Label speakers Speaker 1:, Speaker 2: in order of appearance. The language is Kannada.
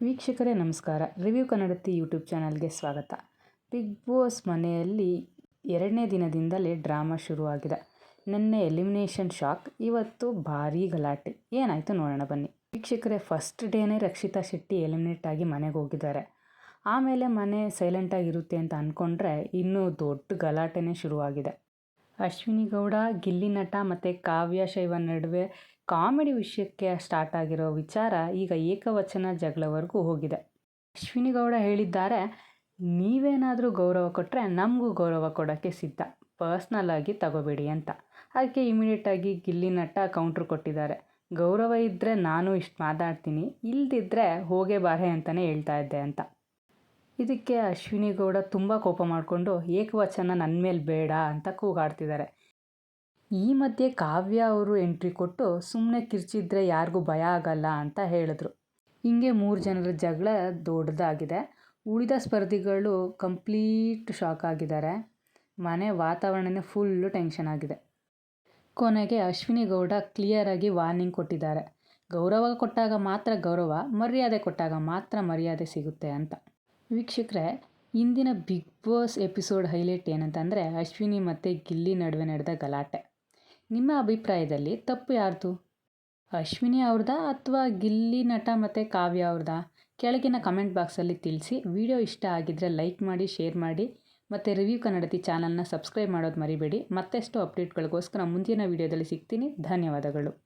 Speaker 1: ವೀಕ್ಷಕರೇ ನಮಸ್ಕಾರ. ರಿವ್ಯೂ ಕನ್ನಡತಿ ಯೂಟ್ಯೂಬ್ ಚಾನಲ್ಗೆ ಸ್ವಾಗತ. ಬಿಗ್ ಬಾಸ್ ಮನೆಯಲ್ಲಿ ಎರಡನೇ ದಿನದಿಂದಲೇ ಡ್ರಾಮಾ ಶುರುವಾಗಿದೆ. ನಿನ್ನೆ ಎಲಿಮಿನೇಷನ್ ಶಾಕ್, ಇವತ್ತು ಭಾರೀ ಗಲಾಟೆ. ಏನಾಯಿತು ನೋಡೋಣ ಬನ್ನಿ. ವೀಕ್ಷಕರೇ, ಫಸ್ಟ್ ಡೇನೇ ರಕ್ಷಿತಾ ಶೆಟ್ಟಿ ಎಲಿಮಿನೇಟ್ ಆಗಿ ಮನೆಗೆ ಹೋಗಿದ್ದಾರೆ. ಆಮೇಲೆ ಮನೆ ಸೈಲೆಂಟಾಗಿರುತ್ತೆ ಅಂತ ಅಂದ್ಕೊಂಡ್ರೆ ಇನ್ನೂ ದೊಡ್ಡ ಗಲಾಟೆನೇ ಶುರುವಾಗಿದೆ. ಅಶ್ವಿನಿ ಗೌಡ, ಗಿಲ್ಲಿ ನಟ ಮತ್ತು ಕಾವ್ಯ ಶೈವ ನಡುವೆ ಕಾಮಿಡಿ ವಿಷಯಕ್ಕೆ ಸ್ಟಾರ್ಟ್ ಆಗಿರೋ ವಿಚಾರ ಈಗ ಏಕವಚನ ಜಗಳವರೆಗೂ ಹೋಗಿದೆ. ಅಶ್ವಿನಿ ಗೌಡ ಹೇಳಿದ್ದಾರೆ, ನೀವೇನಾದರೂ ಗೌರವ ಕೊಟ್ಟರೆ ನಮಗೂ ಗೌರವ ಕೊಡೋಕ್ಕೆ ಸಿದ್ಧ. ಪರ್ಸ್ನಲ್ ಆಗಿ ತಗೋಬೇಡಿ ಅಂತ. ಅದಕ್ಕೆ ಇಮಿಡಿಯೇಟಾಗಿ ಗಿಲ್ಲಿ ನಟ ಕೌಂಟ್ರ್ ಕೊಟ್ಟಿದ್ದಾರೆ. ಗೌರವ ಇದ್ದರೆ ನಾನು ಇಷ್ಟು ಮಾತಾಡ್ತೀನಿ, ಇಲ್ದಿದ್ರೆ ಹೋಗೇ ಬಾರೆ ಅಂತಲೇ ಹೇಳ್ತಾ ಇದ್ದೆ ಅಂತ. ಇದಕ್ಕೆ ಅಶ್ವಿನಿ ಗೌಡ ತುಂಬ ಕೋಪ ಮಾಡಿಕೊಂಡು ಏಕವಚನ ನನ್ನ ಮೇಲೆ ಬೇಡ ಅಂತ ಕೂಗಾಡ್ತಿದ್ದಾರೆ ಈ ಮಧ್ಯೆ ಕಾವ್ಯ ಅವರು ಎಂಟ್ರಿ ಕೊಟ್ಟು ಸುಮ್ಮನೆ ಕಿರ್ಚಿದ್ರೆ ಯಾರಿಗೂ ಭಯ ಆಗಲ್ಲ ಅಂತ ಹೇಳಿದ್ರು. ಹಿಂಗೆ ಮೂರು ಜನರ ಜಗಳ ದೊಡ್ಡದಾಗಿದೆ. ಉಳಿದ ಸ್ಪರ್ಧಿಗಳು ಕಂಪ್ಲೀಟ್ ಶಾಕ್ ಆಗಿದ್ದಾರೆ. ಮನೆ ವಾತಾವರಣನೇ ಫುಲ್ಲು ಟೆನ್ಷನ್ ಆಗಿದೆ. ಕೊನೆಗೆ ಅಶ್ವಿನಿ ಗೌಡ ಕ್ಲಿಯರಾಗಿ ವಾರ್ನಿಂಗ್ ಕೊಟ್ಟಿದ್ದಾರೆ. ಗೌರವ ಕೊಟ್ಟಾಗ ಮಾತ್ರ ಗೌರವ, ಮರ್ಯಾದೆ ಕೊಟ್ಟಾಗ ಮಾತ್ರ ಮರ್ಯಾದೆ ಸಿಗುತ್ತೆ ಅಂತ. ವೀಕ್ಷಕರೇ, ಇಂದಿನ ಬಿಗ್ ಬಾಸ್ ಎಪಿಸೋಡ್ ಹೈಲೈಟ್ ಏನಂತಂದರೆ ಅಶ್ವಿನಿ ಮತ್ತು ಗಿಲ್ಲಿ ನಡುವೆ ನಡೆದ ಗಲಾಟೆ. ನಿಮ್ಮ ಅಭಿಪ್ರಾಯದಲ್ಲಿ ತಪ್ಪು ಯಾರ್ದು? ಅಶ್ವಿನಿ ಅವ್ರದ್ದಾ ಅಥವಾ ಗಿಲ್ಲಿ ನಟ ಮತ್ತು ಕಾವ್ಯ ಅವ್ರದ್ದಾ ಕೆಳಗಿನ ಕಮೆಂಟ್ ಬಾಕ್ಸಲ್ಲಿ ತಿಳಿಸಿ. ವಿಡಿಯೋ ಇಷ್ಟ ಆಗಿದ್ದರೆ ಲೈಕ್ ಮಾಡಿ, ಶೇರ್ ಮಾಡಿ. ಮತ್ತು ರಿವ್ಯೂ ಕನ್ನಡತಿ ಚಾನಲ್ನ ಸಬ್ಸ್ಕ್ರೈಬ್ ಮಾಡೋದು ಮರಿಬೇಡಿ. ಮತ್ತೆಷ್ಟು ಅಪ್ಡೇಟ್ಗಳಿಗೋಸ್ಕರ ಮುಂದಿನ ವಿಡಿಯೋದಲ್ಲಿ ಸಿಗ್ತೀನಿ. ಧನ್ಯವಾದಗಳು.